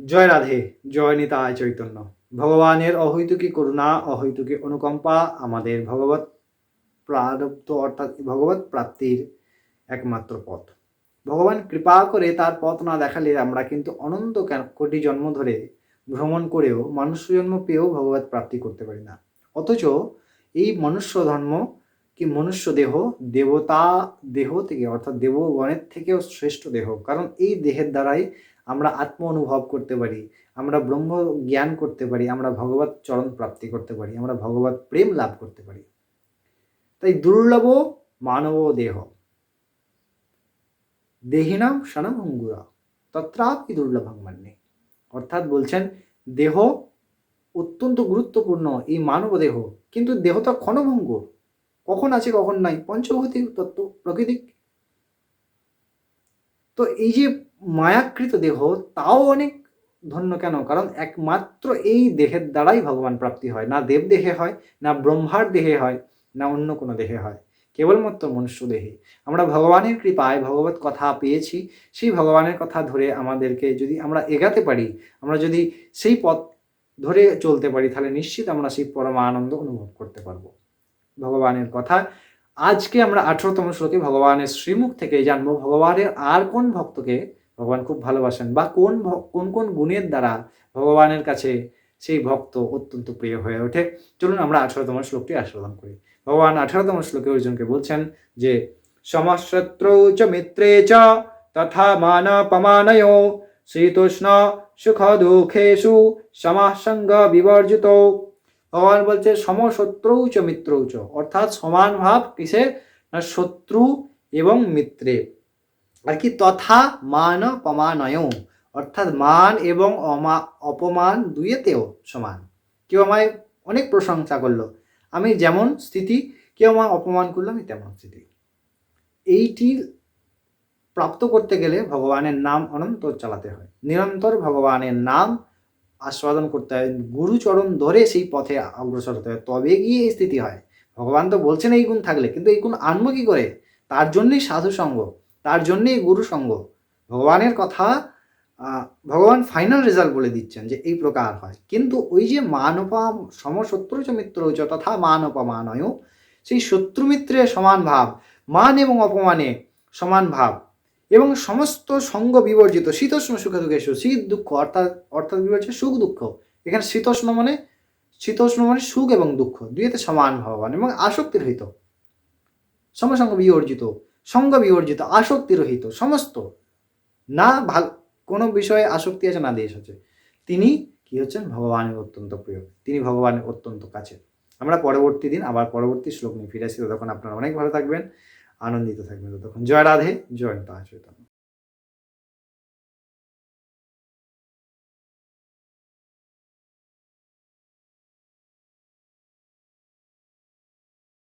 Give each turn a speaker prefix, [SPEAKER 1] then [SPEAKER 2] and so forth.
[SPEAKER 1] জয় রাধে, জয় নিতায় চৈতন্য। ভগবানের অহৈতুকী করুণা, অহৈতুকী অনুকম্পা আমাদের ভগবত প্রারব্ধ অর্থাৎ ভগবত প্রাপ্তির একমাত্র পথ। ভগবান কৃপা করে তার পথ না দেখালে আমরা কিন্তু অনন্ত কোটি জন্ম ধরে ভ্রমণ করেও মনুষ্য জন্ম পেয়েও ভগবত প্রাপ্তি করতে পারি না। অথচ এই মনুষ্য ধর্ম কি মনুষ্য দেহ, দেবতা দেহ থেকে, অর্থাৎ দেবগণের থেকেও শ্রেষ্ঠ দেহ। কারণ এই দেহের দ্বারাই আমরা আত্ম অনুভব করতে পারি, আমরা ব্রহ্ম জ্ঞান করতে পারি, আমরা ভগবত চরণ প্রাপ্তি করতে পারি, আমরা ভগবত প্রেম লাভ করতে পারি। তাই দুর্লভ মানব দেহ। দেহিনাম সনভঙ্গুরা তত্রাপি দুর্লভং মান্যে। অর্থাৎ বলছেন, দেহ অত্যন্ত গুরুত্বপূর্ণ এই মানব দেহ কিন্তু দেহ তো ক্ষণভঙ্গুর কখন আছে, কখন নাই পঞ্চভৌতিক তত্ত্ব প্রকৃতিক তো এই যে মায়াকৃত দেহ, তাও অনেক ধন্য কেন? কারণ একমাত্র এই দেহের দ্বারাই ভগবান প্রাপ্তি হয়। না দেব দেহে হয়, না ব্রহ্মার দেহে হয়, না অন্য কোনো দেহে হয়। কেবলমাত্র মনুষ্য দেহে। আমরা ভগবানের কৃপায় ভগবত কথা পেয়েছি। সেই ভগবানের কথা ধরে আমাদেরকে যদি আমরা এগাতে পারি, আমরা যদি সেই পথ ধরে চলতে পারি, তাহলে নিশ্চিত আমরা সেই পরমানন্দ অনুভব করতে পারব। ভগবানের কথা। আজকে আমরা আঠারোতম শ্লোকে ভগবানের শ্রীমুখ থেকে জানব, ভগবানের আর কোন ভক্তকে ভগবান খুব ভালোবাসেন বা কোন কোন কোন গুণের দ্বারা ভগবানের কাছে সেই ভক্ত অত্যন্ত প্রিয় হয়ে ওঠে। চলুন আমরা আঠারোতম শ্লোকটি আস্বাদন করি। ভগবান আঠারোতম শ্লোকে অর্জুনকে বলছেন যে, সমশত্রৌ চ মিত্রে চ, তথা মানপমানয় শীতোষ্ণ সুখ দুঃখেষু সমাসঙ্গ বিবর্জিত ভগবান বলছে সমশত্রৌ চ মিত্রৌ চ। অর্থাৎ সমান ভাব কিসে না, শত্রু এবং মিত্রে। আর কি? তথা মান অপমানয় অর্থাৎ মান এবং অমা, অপমান দুইয়েতেও সমান। কেউ আমায় অনেক প্রশংসা করল। আমি যেমন স্থিতি, কেউ আমায় অপমান করল, আমি তেমন স্থিতি। এইটি প্রাপ্ত করতে গেলে ভগবানের নাম অনন্ত চালাতে হয়। নিরন্তর ভগবানের নাম আস্বাদন করতে হয়। গুরুচরণ ধরে সেই পথে অগ্রসর হতে হয়। তবে গিয়ে এই স্থিতি হয়। ভগবান তো বলছেন এই গুণ থাকলে, কিন্তু এই গুণ আনব কী করে? তার জন্যই সাধু সঙ্গ, তার জন্যই গুরু সঙ্গ। ভগবানের কথা ভগবান ফাইনাল রেজাল্ট বলে দিচ্ছেন যে এই প্রকার হয়। কিন্তু ওই যে মানপা সমশত্রু চ মিত্র চ তথা মান অপমানয় সেই শত্রু মিত্রের সমান ভাব, মান এবং অপমানে সমান ভাব এবং সমস্ত সঙ্গ বিবর্জিত, শীতোষ্ণ সুখে দুঃখেশ শীত দুঃখ অর্থাৎ অর্থাৎ বলছে সুখ দুঃখ। এখানে শীতোষ্ণ মানে শীতোষ্ণ মানে সুখ এবং দুঃখ দুইতে সমান ভগবান এবং আসক্তি রহিত সমসঙ্গ বিবর্জিত, সঙ্গ বিবর্জিত আসক্তি রহিত সমস্ত। না ভালো, কোনো বিষয়ে আসক্তি আছে, না দেশ আছে। তিনি কি হচ্ছেন? ভগবানের অত্যন্ত প্রিয়। তিনি ভগবানের অত্যন্ত কাছে আমরা পরবর্তী দিন, আবার পরবর্তী শ্লোক নিয়ে ফিরে আসি। তখন আপনারা অনেক ভালো থাকবেন। আনন্দিত থাকবেন ততক্ষণ। জয় রাধে জয় তাহা চৈতন্য।